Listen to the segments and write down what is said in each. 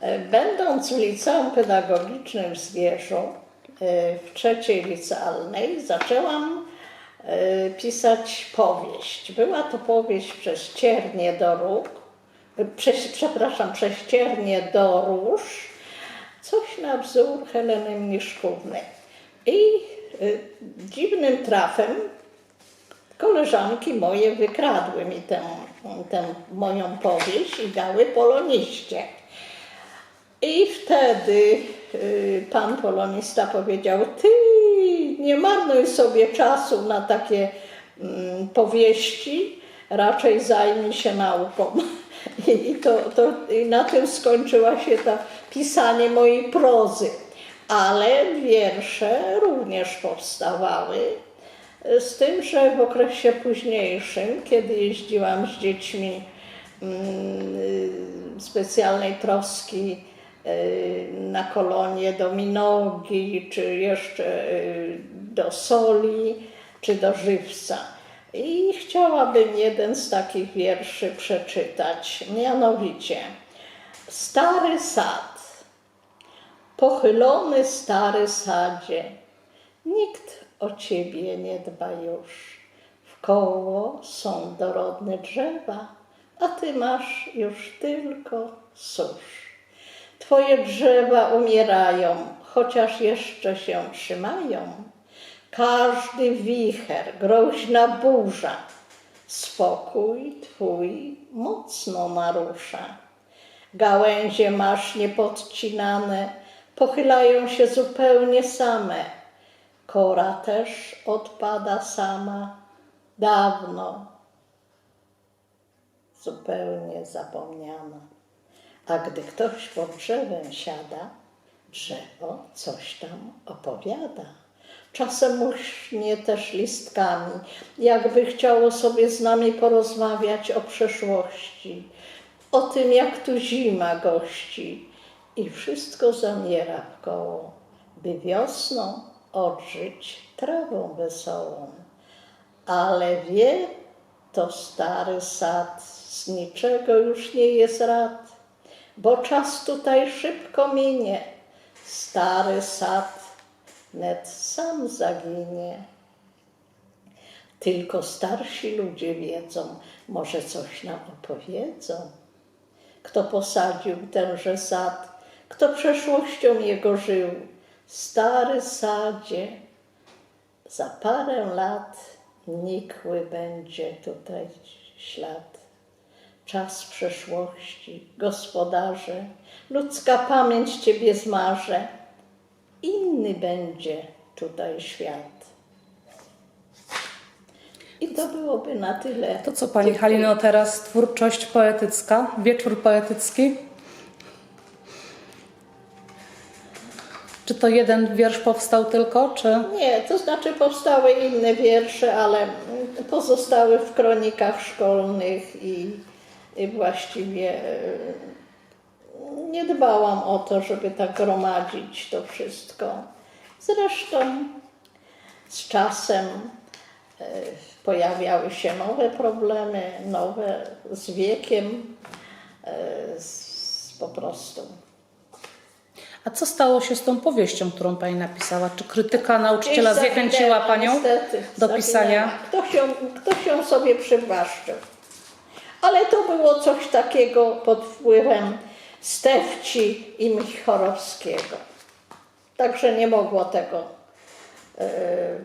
E, Będąc liceum pedagogicznym w Zgierzu, e, w trzeciej licealnej, zaczęłam e, pisać powieść. Była to powieść przez ciernie do róg, przez, przepraszam, przez ciernie do róż, coś na wzór Heleny Mniszkówny. I dziwnym trafem koleżanki moje wykradły mi tę, tę moją powieść i dały poloniście. I wtedy y, pan polonista powiedział: Ty nie marnuj sobie czasu na takie mm, powieści, raczej zajmij się nauką. I, to, to, I na tym skończyła się to pisanie mojej prozy. Ale wiersze również powstawały. Z tym, że w okresie późniejszym, kiedy jeździłam z dziećmi mm, specjalnej troski y, na kolonie do Minogi, czy jeszcze y, do Soli, czy do Żywca. I chciałabym jeden z takich wierszy przeczytać, mianowicie Stary sad, pochylony stary sadzie, nikt o ciebie nie dba już. Wkoło są dorodne drzewa, a ty masz już tylko susz. Twoje drzewa umierają, chociaż jeszcze się trzymają. Każdy wicher, groźna burza, spokój twój mocno narusza. Gałęzie masz niepodcinane, pochylają się zupełnie same. Kora też odpada sama, dawno, zupełnie zapomniana. A gdy ktoś pod drzewem siada, drzewo coś tam opowiada. Czasem uśnie też listkami, jakby chciało sobie z nami porozmawiać o przeszłości, o tym, jak tu zima gości i wszystko zamiera w koło, by wiosną odżyć trawą wesołą. Ale wie to stary sad, z niczego już nie jest rad, bo czas tutaj szybko minie. Stary sad net sam zaginie. Tylko starsi ludzie wiedzą, może coś nam opowiedzą. Kto posadził tenże sad, kto przeszłością jego żył, stary sadzie, za parę lat nikły będzie tutaj ślad. Czas przeszłości, gospodarze, ludzka pamięć Ciebie zmarze, inny będzie tutaj świat. I to byłoby na tyle. To co Pani Halino teraz twórczość poetycka, wieczór poetycki? Czy to jeden wiersz powstał tylko, czy... Nie, to znaczy powstały inne wiersze, ale pozostały w kronikach szkolnych i, i właściwie e, nie dbałam o to, żeby tak gromadzić to wszystko. Zresztą z czasem e, pojawiały się nowe problemy, nowe z wiekiem, e, z, po prostu. A co stało się z tą powieścią, którą Pani napisała? Czy krytyka nauczyciela zaginęła, Panią niestety, do pisania? Ktoś ją, ktoś ją sobie przywłaszczył. Ale to było coś takiego pod wpływem Stefci i Michorowskiego. Także nie mogło tego e,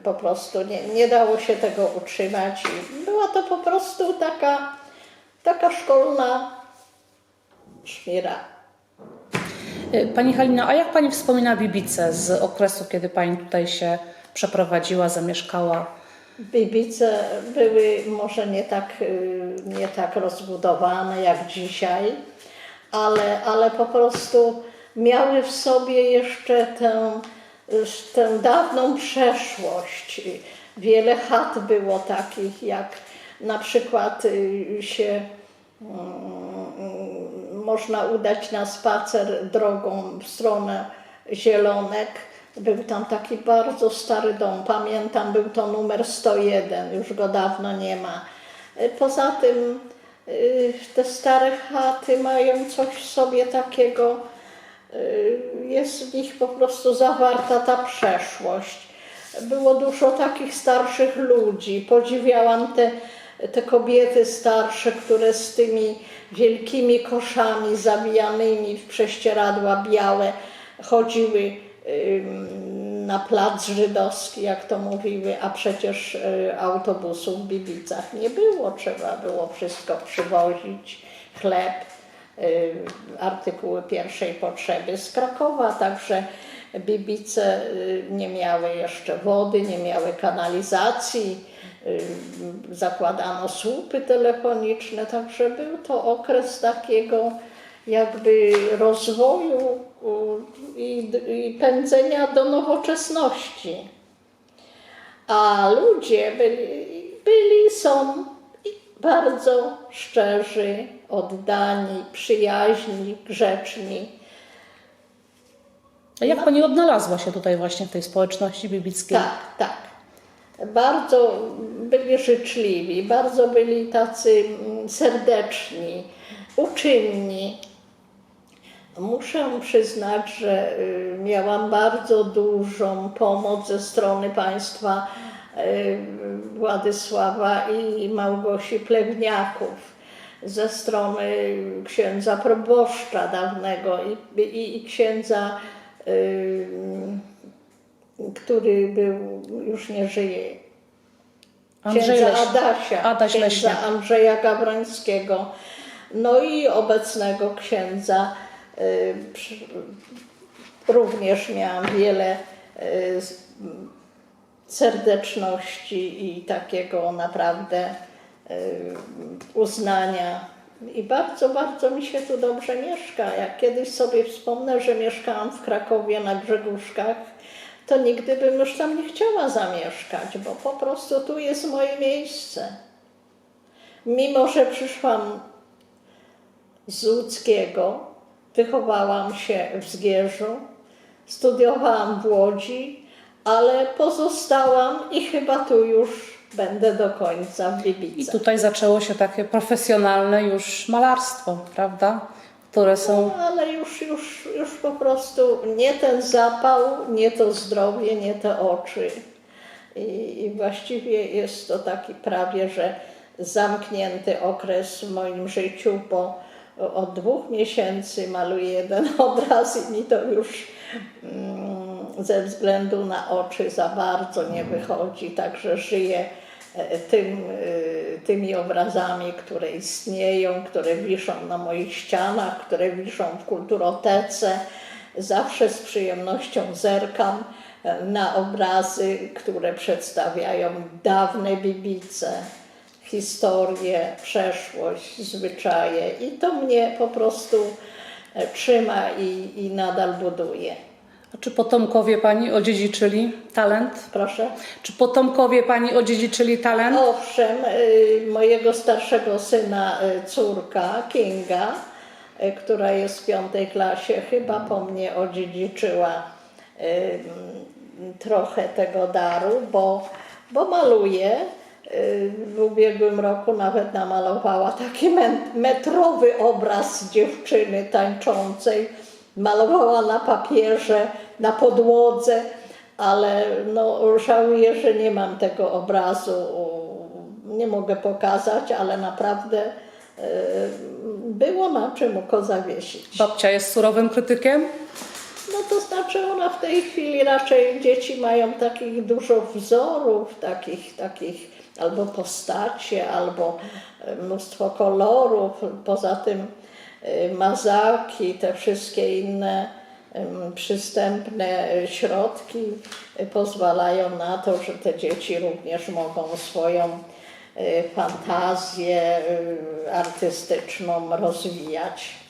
po prostu, nie, nie dało się tego utrzymać. I była to po prostu taka, taka szkolna szmira. Y, Pani Halino, a jak Pani wspomina Bibice z okresu, kiedy Pani tutaj się przeprowadziła, zamieszkała? Bibice były może nie tak, y, nie tak rozbudowane jak dzisiaj, ale, ale po prostu miały w sobie jeszcze tę, y, tę dawną przeszłość. Wiele chat było takich, jak na przykład y, się mm, można udać na spacer drogą w stronę Zielonek. Był tam taki bardzo stary dom, pamiętam, był to numer 101, już go dawno nie ma. Y, Poza tym y, te stare chaty mają coś w sobie takiego y, jest w nich po prostu zawarta ta przeszłość. Było dużo takich starszych ludzi. Podziwiałam te, te kobiety starsze, które z tymi wielkimi koszami zabijanymi w prześcieradła białe chodziły na plac żydowski, jak to mówiły, a przecież y, autobusów w Bibicach nie było. Trzeba było wszystko przywozić, chleb, y, artykuły pierwszej potrzeby z Krakowa, także Bibice y, nie miały jeszcze wody, nie miały kanalizacji, zakładano słupy telefoniczne, także był to okres takiego jakby rozwoju i, i pędzenia do nowoczesności. A ludzie byli, byli są bardzo szczerzy, oddani, przyjaźni, grzeczni. A jak pani odnalazła się tutaj właśnie w tej społeczności biblickiej? Tak, tak. Bardzo byli życzliwi, bardzo byli tacy mm, serdeczni, uczynni. Muszę przyznać, że y, miałam bardzo dużą pomoc ze strony państwa y, Władysława i Małgosi Plewniaków, ze strony księdza proboszcza dawnego i, i, i księdza, y, który był, już nie żyje, księdza Adasia, Adaś księdza Leśniak. Andrzeja Gawrońskiego, no i obecnego księdza. Y, Również miałam wiele y, serdeczności i takiego naprawdę y, uznania. I bardzo, bardzo mi się tu dobrze mieszka. Jak kiedyś sobie wspomnę, że mieszkałam w Krakowie na Grzegórzkach, to nigdy bym już tam nie chciała zamieszkać, bo po prostu tu jest moje miejsce. Mimo, że przyszłam z Łódzkiego, wychowałam się w Zgierzu, studiowałam w Łodzi, ale pozostałam i chyba tu już będę do końca w I Bibicach. tutaj zaczęło się takie profesjonalne już malarstwo, prawda? Które są No, ale już, już, już po prostu nie ten zapał, nie to zdrowie, nie te oczy. I, I właściwie jest to taki prawie, że zamknięty okres w moim życiu, bo od dwóch miesięcy maluję jeden obraz i mi to już mm, ze względu na oczy za bardzo nie wychodzi, także żyję e, tym, e, tymi obrazami, które istnieją, które wiszą na moich ścianach, które wiszą w kulturotece. Zawsze z przyjemnością zerkam e, na obrazy, które przedstawiają dawne Bibice, historię, przeszłość, zwyczaje i to mnie po prostu e, trzyma i, i nadal buduje. A Czy potomkowie pani odziedziczyli talent? Proszę. Czy potomkowie pani odziedziczyli talent? Owszem, y, mojego starszego syna y, córka Kinga, która jest w piątej klasie, chyba po mnie odziedziczyła trochę tego daru, bo, bo maluje. Y, W ubiegłym roku nawet namalowała taki metrowy obraz dziewczyny tańczącej. Malowała na papierze, na podłodze, ale no, żałuję, że nie mam tego obrazu. Nie mogę pokazać, ale naprawdę y, było na czym go zawiesić. Babcia jest surowym krytykiem? No to znaczy ona w tej chwili raczej dzieci mają takich dużo wzorów, takich, takich albo postacie, albo e, mnóstwo kolorów. Poza tym e, mazaki, te wszystkie inne przystępne środki e, pozwalają na to, że te dzieci również mogą swoją fantazję artystyczną rozwijać.